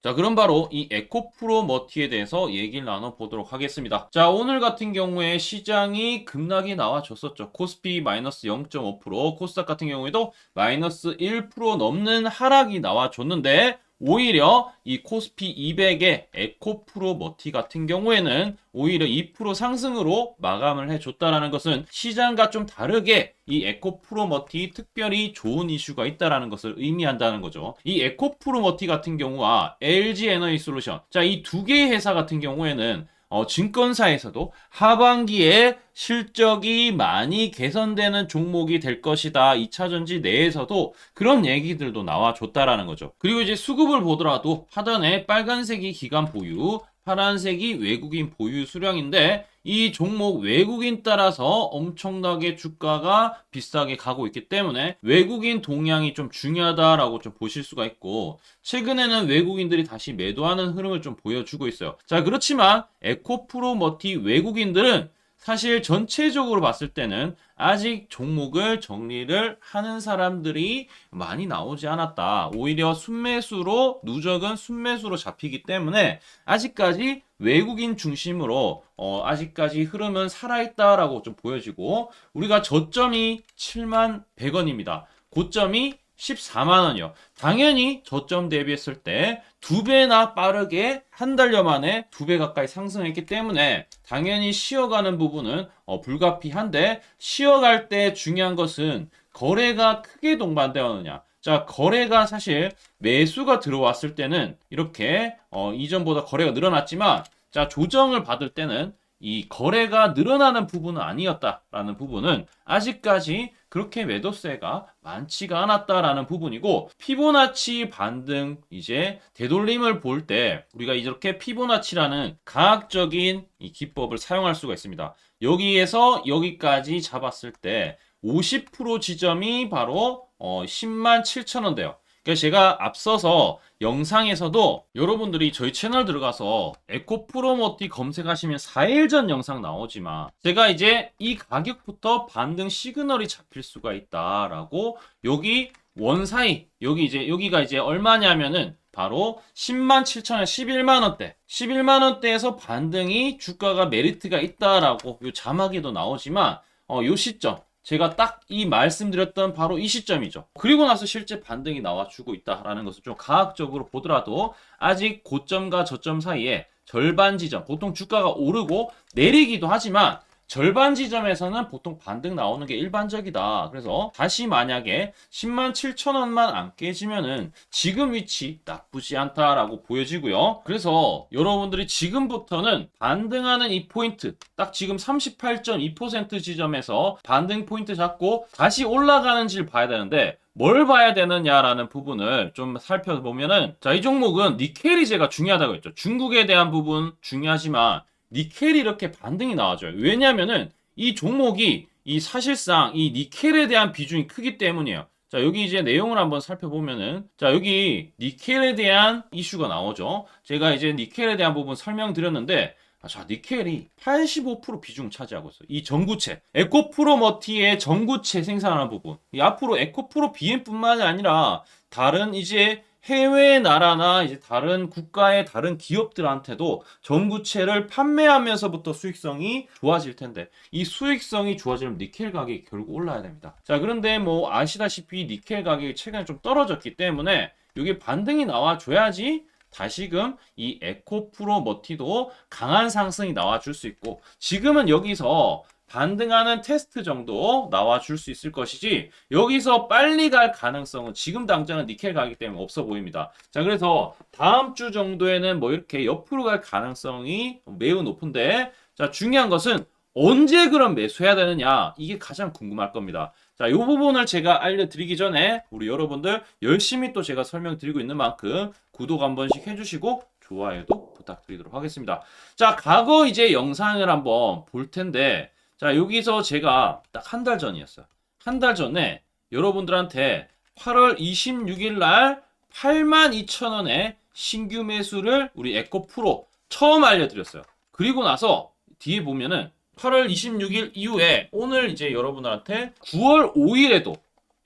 자, 그럼 바로 이 에코프로 머티에 대해서 얘기를 나눠보도록 하겠습니다. 자, 오늘 같은 경우에 시장이 급락이 나와줬었죠. 코스피 마이너스 0.5%, 코스닥 같은 경우에도 마이너스 1% 넘는 하락이 나와줬는데, 오히려 이 코스피 200의 에코프로 머티 같은 경우에는 오히려 2% 상승으로 마감을 해줬다라는 것은 시장과 좀 다르게 이 에코프로 머티 특별히 좋은 이슈가 있다라는 것을 의미한다는 거죠. 이 에코프로 머티 같은 경우와 LG 에너지 솔루션, 자, 이 두 개의 회사 같은 경우에는 어, 증권사에서도 하반기에 실적이 많이 개선되는 종목이 될 것이다. 2차전지 내에서도 그런 얘기들도 나와줬다라는 거죠. 그리고 이제 수급을 보더라도 하단에 빨간색이 기관 보유, 파란색이 외국인 보유 수량인데 이 종목 외국인 따라서 엄청나게 주가가 비싸게 가고 있기 때문에 외국인 동향이 좀 중요하다라고 좀 보실 수가 있고 최근에는 외국인들이 다시 매도하는 흐름을 좀 보여주고 있어요. 자 그렇지만 에코프로머티 외국인들은 사실 전체적으로 봤을 때는 아직 종목을 정리를 하는 사람들이 많이 나오지 않았다. 오히려 순매수로 누적은 순매수로 잡히기 때문에 아직까지 외국인 중심으로 어, 아직까지 흐름은 살아있다라고 좀 보여지고 우리가 저점이 7만 100원입니다. 고점이 14만 원이요. 당연히 저점 대비했을 때 두 배나 빠르게 한 달여 만에 두 배 가까이 상승했기 때문에 당연히 쉬어가는 부분은 어, 불가피한데 쉬어갈 때 중요한 것은 거래가 크게 동반되었느냐. 자, 거래가 사실 매수가 들어왔을 때는 이렇게 어, 이전보다 거래가 늘어났지만 자, 조정을 받을 때는 이 거래가 늘어나는 부분은 아니었다라는 부분은 아직까지 그렇게 매도세가 많지가 않았다라는 부분이고 피보나치 반등 이제 되돌림을 볼 때 우리가 이렇게 피보나치라는 과학적인 이 기법을 사용할 수가 있습니다. 여기에서 여기까지 잡았을 때 50% 지점이 바로 어 10만 7천 원대요. 제가 앞서서 영상에서도 여러분들이 저희 채널 들어가서 에코프로모티 검색하시면 4일 전 영상 나오지만 제가 이제 이 가격부터 반등 시그널이 잡힐 수가 있다라고 여기 원 사이 여기 이제 여기가 이제 얼마냐면은 바로 10만 7천원 11만 원대. 11만 원대에서 반등이 주가가 메리트가 있다라고 요 자막에도 나오지만 어, 요 시점 제가 딱 이 말씀드렸던 바로 이 시점이죠. 그리고 나서 실제 반등이 나와주고 있다라는 것을 좀 과학적으로 보더라도 아직 고점과 저점 사이에 절반 지점, 보통 주가가 오르고 내리기도 하지만 절반 지점에서는 보통 반등 나오는 게 일반적이다. 그래서 다시 만약에 10만 7천 원만 안 깨지면은 지금 위치 나쁘지 않다라고 보여지고요. 그래서 여러분들이 지금부터는 반등하는 이 포인트 딱 지금 38.2% 지점에서 반등 포인트 잡고 다시 올라가는지를 봐야 되는데 뭘 봐야 되느냐라는 부분을 좀 살펴보면은 자 이 종목은 니켈이 제가 중요하다고 했죠. 중국에 대한 부분 중요하지만 니켈이 이렇게 반등이 나와줘요. 왜냐면은 이 종목이 이 사실상 이 니켈에 대한 비중이 크기 때문이에요. 자, 여기 이제 내용을 한번 살펴보면은, 자, 여기 니켈에 대한 이슈가 나오죠. 제가 이제 니켈에 대한 부분 설명드렸는데, 아, 자, 니켈이 85% 비중 차지하고 있어요. 이 전구체. 에코프로 머티의 전구체 생산하는 부분. 이 앞으로 에코프로 BM뿐만이 아니라, 다른 이제 해외 나라나 이제 다른 국가의 다른 기업들한테도 전구체를 판매하면서부터 수익성이 좋아질 텐데 이 수익성이 좋아지면 니켈 가격이 결국 올라야 됩니다. 자 그런데 뭐 아시다시피 니켈 가격이 최근에 좀 떨어졌기 때문에 이게 반등이 나와줘야지 다시금 이 에코프로 머티도 강한 상승이 나와줄 수 있고 지금은 여기서 반등하는 테스트 정도 나와줄 수 있을 것이지 여기서 빨리 갈 가능성은 지금 당장은 니켈 가기 때문에 없어 보입니다. 자 그래서 다음 주 정도에는 뭐 이렇게 옆으로 갈 가능성이 매우 높은데 자 중요한 것은 언제 그럼 매수해야 되느냐 이게 가장 궁금할 겁니다. 자, 이 부분을 제가 알려드리기 전에 우리 여러분들 열심히 또 제가 설명드리고 있는 만큼 구독 한 번씩 해주시고 좋아요도 부탁드리도록 하겠습니다. 자, 과거 이제 영상을 한번 볼 텐데 자, 여기서 제가 딱 한 달 전이었어요. 한 달 전에 여러분들한테 8월 26일 날 82,000원에 신규 매수를 우리 에코 프로 처음 알려드렸어요. 그리고 나서 뒤에 보면은 8월 26일 이후에 오늘 이제 여러분들한테 9월 5일에도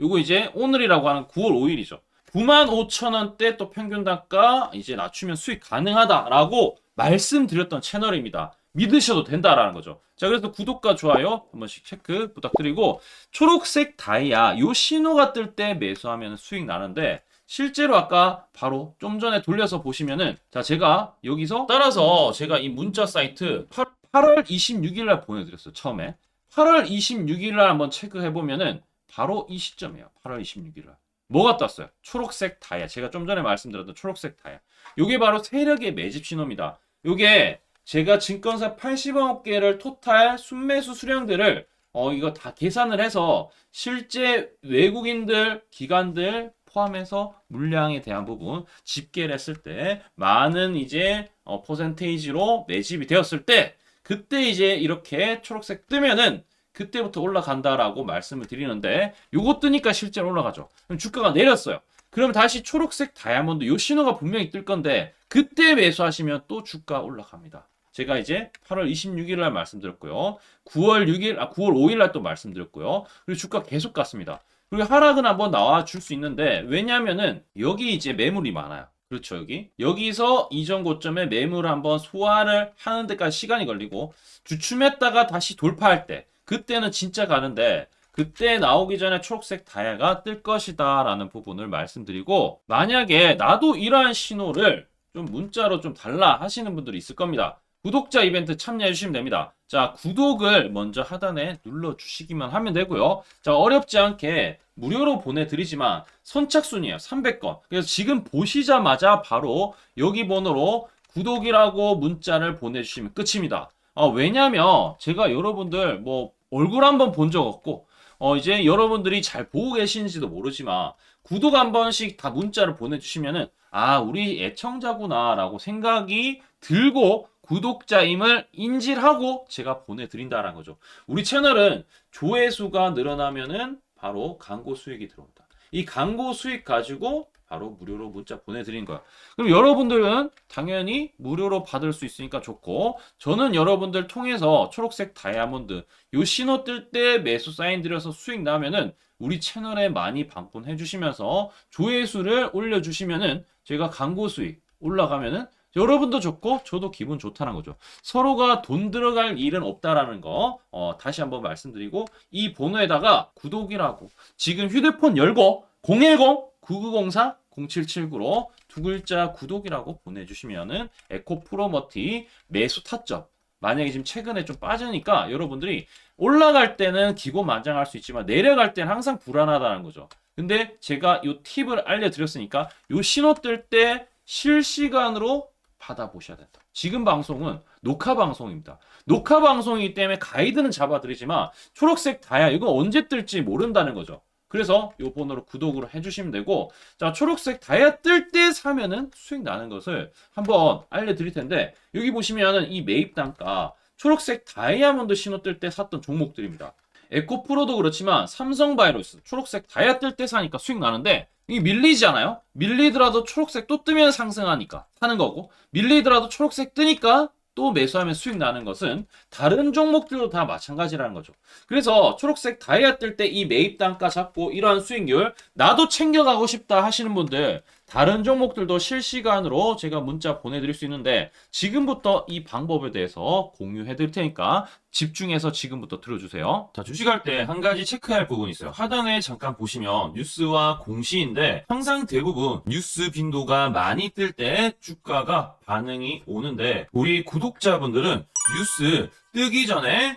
요거 이제 오늘이라고 하는 9월 5일이죠. 95,000원대 또 평균 단가 이제 낮추면 수익 가능하다라고 말씀드렸던 채널입니다. 믿으셔도 된다라는 거죠. 자, 그래서 구독과 좋아요 한 번씩 체크 부탁드리고 초록색 다이아 요 신호가 뜰 때 매수하면 수익 나는데 실제로 아까 바로 좀 전에 돌려서 보시면은 자 제가 여기서 따라서 제가 이 문자 사이트 8, 8월 26일 날 보내드렸어요 처음에. 8월 26일 날 한번 체크해 보면은 바로 이 시점이에요 8월 26일 날. 뭐가 떴어요? 초록색 다이아. 제가 좀 전에 말씀드렸던 초록색 다이아. 요게 바로 세력의 매집 신호입니다. 요게 제가 증권사 80억 개를 토탈 순매수 수량들을 어 이거 다 계산을 해서 실제 외국인들 기관들 포함해서 물량에 대한 부분 집계를 했을 때 많은 이제 어 퍼센테이지로 매집이 되었을 때 그때 이제 이렇게 초록색 뜨면은 그때부터 올라간다라고 말씀을 드리는데 요거 뜨니까 실제로 올라가죠. 그럼 주가가 내렸어요. 그러면 다시 초록색 다이아몬드 요 신호가 분명히 뜰 건데 그때 매수하시면 또 주가 올라갑니다. 제가 이제 8월 26일 날 말씀드렸고요. 9월 6일, 아, 9월 5일 날 또 말씀드렸고요. 그리고 주가 계속 갔습니다. 그리고 하락은 한번 나와 줄 수 있는데, 왜냐면은 여기 이제 매물이 많아요. 그렇죠, 여기. 여기서 이전 고점에 매물 한번 소화를 하는 데까지 시간이 걸리고, 주춤했다가 다시 돌파할 때, 그때는 진짜 가는데, 그때 나오기 전에 초록색 다이아가 뜰 것이다 라는 부분을 말씀드리고, 만약에 나도 이러한 신호를 좀 문자로 좀 달라 하시는 분들이 있을 겁니다. 구독자 이벤트 참여해 주시면 됩니다. 자, 구독을 먼저 하단에 눌러 주시기만 하면 되고요. 자, 어렵지 않게 무료로 보내드리지만 선착순이에요. 300건. 그래서 지금 보시자마자 바로 여기 번호로 구독이라고 문자를 보내주시면 끝입니다. 어, 왜냐면 제가 여러분들 뭐 얼굴 한번 본 적 없고 어, 이제 여러분들이 잘 보고 계시는지도 모르지만 구독 한 번씩 다 문자를 보내주시면은 아, 우리 애청자구나라고 생각이 들고 구독자임을 인지를 하고 제가 보내드린다는 거죠. 우리 채널은 조회수가 늘어나면은 바로 광고 수익이 들어온다. 이 광고 수익 가지고 바로 무료로 문자 보내드린 거야. 그럼 여러분들은 당연히 무료로 받을 수 있으니까 좋고, 저는 여러분들 통해서 초록색 다이아몬드 요 신호 뜰 때 매수 사인 드려서 수익 나면은 우리 채널에 많이 방문해 주시면서 조회수를 올려주시면은 제가 광고 수익 올라가면은 여러분도 좋고 저도 기분 좋다는 거죠. 서로가 돈 들어갈 일은 없다라는 거 어, 다시 한번 말씀드리고 이 번호에다가 구독이라고 지금 휴대폰 열고 010-9904 0779로 두 글자 구독이라고 보내주시면은 에코 프로머티 매수 타점 만약에 지금 최근에 좀 빠지니까 여러분들이 올라갈 때는 기고만장할 수 있지만 내려갈 때는 항상 불안하다는 거죠. 근데 제가 이 팁을 알려드렸으니까 이 신호 뜰 때 실시간으로 받아보셔야 된다. 지금 방송은 녹화 방송입니다. 녹화 방송이기 때문에 가이드는 잡아드리지만 초록색 다야 이거 언제 뜰지 모른다는 거죠. 그래서 이 번호로 구독을 해주시면 되고 자 초록색 다야 뜰때 사면은 수익 나는 것을 한번 알려드릴 텐데 여기 보시면은 이 매입 단가 초록색 다이아몬드 신호 뜰 때 샀던 종목들입니다. 에코프로도 그렇지만 삼성바이오로스 초록색 다이아 뜰 때 사니까 수익 나는데 이게 밀리잖아요. 밀리더라도 초록색 또 뜨면 상승하니까 사는 거고 밀리더라도 초록색 뜨니까 또 매수하면 수익 나는 것은 다른 종목들도 다 마찬가지라는 거죠. 그래서 초록색 다이아 뜰 때 이 매입 단가 잡고 이러한 수익률 나도 챙겨가고 싶다 하시는 분들 다른 종목들도 실시간으로 제가 문자 보내드릴 수 있는데 지금부터 이 방법에 대해서 공유해 드릴 테니까 집중해서 지금부터 들어주세요. 자, 주식할 때 한 가지 체크할 부분이 있어요. 하단에 잠깐 보시면 뉴스와 공시인데 항상 대부분 뉴스 빈도가 많이 뜰 때 주가가 반응이 오는데 우리 구독자분들은 뉴스 뜨기 전에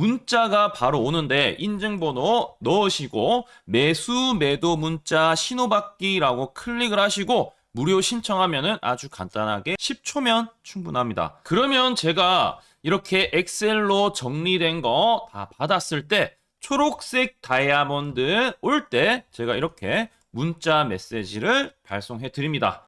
문자가 바로 오는데 인증번호 넣으시고 매수 매도 문자 신호받기라고 클릭을 하시고 무료 신청하면은 아주 간단하게 10초면 충분합니다. 그러면 제가 이렇게 엑셀로 정리된 거 다 받았을 때 초록색 다이아몬드 올 때 제가 이렇게 문자 메시지를 발송해 드립니다.